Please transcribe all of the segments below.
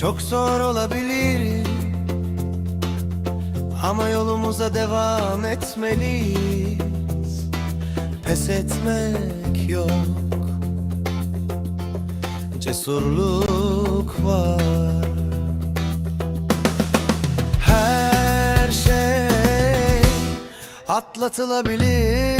Çok zor olabilir. Ama yolumuza devam etmeliyiz. Pes etmek yok. Cesurluk var. Her şey atlatılabilir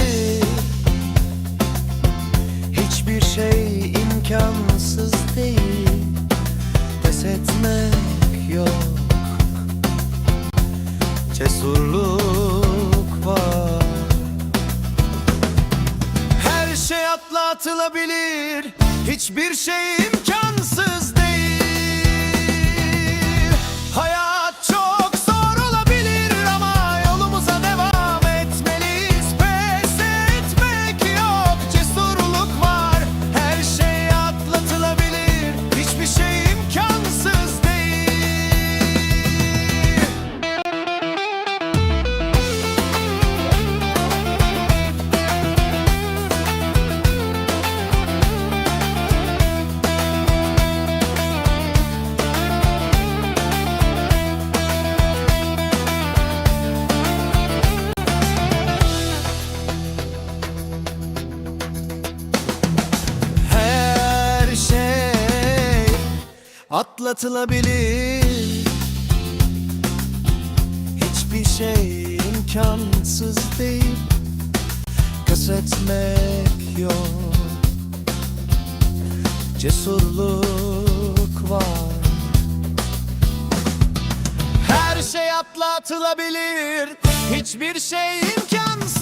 atlatılabilir Hiçbir şey imkansız değil atlatılabilir. Hiçbir şey imkansız değil. Pes etmek yok. Cesurluk var. Her şey atlatılabilir. Hiçbir şey imkansız